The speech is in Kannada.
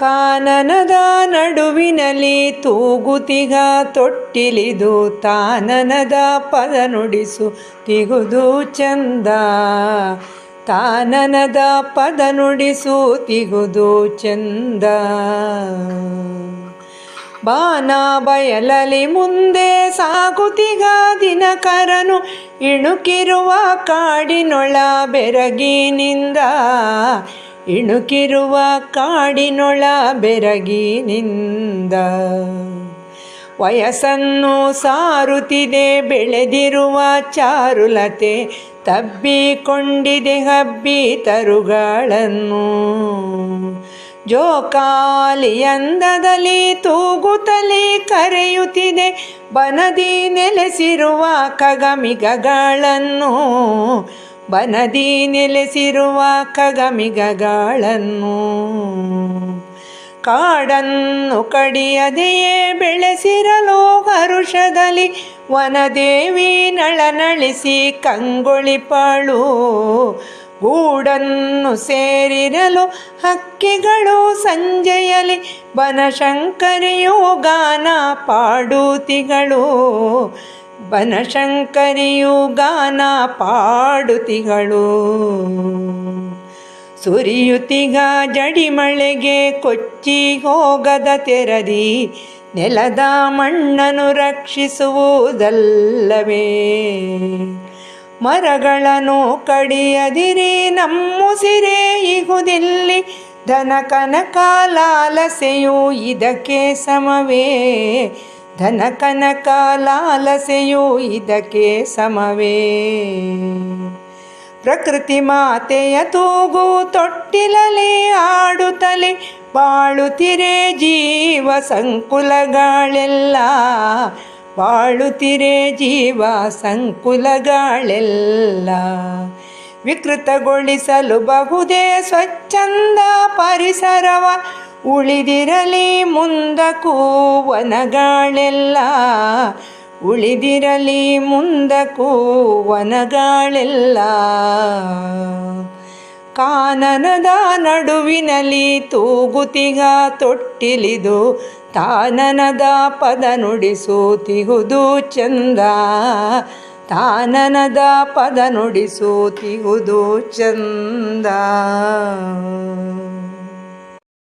ಕಾನನದ ನಡುವಿನಲ್ಲಿ ತೂಗುತಿಗ ತೊಟ್ಟಿಲಿದು ತಾನನದ ಪದ ನುಡಿಸು, ತಿಗುದು ಚಂದ. ತಾನನದ ಪದ ನುಡಿಸು, ತಿಗುದು ಚಂದ. ಬಾನ ಬಯಲಲಿ ಮುಂದೆ ಸಾಗುತಿಗ ದಿನಕರನು ಇಣುಕಿರುವ ಕಾಡಿನೊಳ ಬೆರಗಿನಿಂದ. ಇಣುಕಿರುವ ಕಾಡಿನೊಳ ಬೆರಗಿನಿಂದ ವಯಸ್ಸನ್ನು ಸಾರುತ್ತಿದೆ, ಬೆಳೆದಿರುವ ಚಾರುಲತೆ ತಬ್ಬಿಕೊಂಡಿದೆ, ಹಬ್ಬಿ ತರುಗಳನ್ನು. ಜೋಕಾಲಿಯಂದದಲ್ಲಿ ತೂಗುತ್ತಲೇ ಕರೆಯುತ್ತಿದೆ, ಬನದಿ ನೆಲೆಸಿರುವ ಕಗಮಿಗಗಳನ್ನು. ಬನದಿ ನೆಲೆಸಿರುವ ಕಗಮಿಗಗಳನ್ನು ಕಾಡನ್ನು ಕಡಿಯದೆಯೇ ಬೆಳೆಸಿರಲು ಹರುಷದಲ್ಲಿ ವನದೇವಿ ನಳನಳಿಸಿ ಕಂಗೊಳಿಪಾಳು ಗೂಡನ್ನು ಸೇರಿರಲು ಹಕ್ಕಿಗಳು ಸಂಜೆಯಲಿ ಬನಶಂಕರಿಯು ಗಾನ ಪಾಡುತಿಗಳು. ಬನಶಂಕರಿಯು ಗಾನ ಪಾಡುತಿಗಳು. ಸುರಿಯುತಿಗ ಜಡಿಮಳೆಗೆ ಕೊಚ್ಚಿ ಹೋಗದ ತೆರದಿ ನೆಲದ ಮಣ್ಣನ್ನು ರಕ್ಷಿಸುವುದಲ್ಲವೇ. ಮರಗಳನ್ನು ಕಡಿಯದಿರಿ ನಮ್ಮುಸಿರೇ ಇಹುದಿಲ್ಲಿ ಧನ ಕನಕ ಲಾಲಸೆಯು ಇದಕ್ಕೆ ಸಮವೇ. ಧನ ಕನಕ ಲಾಲಸೆಯೋ ಇದಕ್ಕೆ ಸಮವೇ. ಪ್ರಕೃತಿ ಮಾತೆಯ ತೂಗು ತೊಟ್ಟಿಲಲೆ ಆಡುತ್ತಲೇ ಬಾಳುತ್ತಿರೆ ಜೀವ ಸಂಕುಲಗಳೆಲ್ಲ. ಬಾಳುತ್ತಿರೆ ಜೀವ ಸಂಕುಲಗಳೆಲ್ಲ. ವಿಕೃತಗೊಳಿಸಲು ಬಹುದೇ ಸ್ವಚ್ಛಂದ ಪರಿಸರವ ಉಳಿದಿರಲಿ ಮುಂದಕ್ಕೂ ವನಗಾಳೆಲ್ಲ ಉಳಿದಿರಲಿ ಮುಂದಕ್ಕೂ ವನಗಾಳೆಲ್ಲ ಕಾನನದ ನಡುವಿನಲ್ಲಿ ತೂಗುತಿಗ ತೊಟ್ಟಿಲಿದು, ತಾನನದ ಪದ ನುಡಿಸುತ್ತಿಹುದು ಚಂದ. ತಾನನದ ಪದ ನುಡಿಸುತ್ತಿಹುದು ಚಂದ.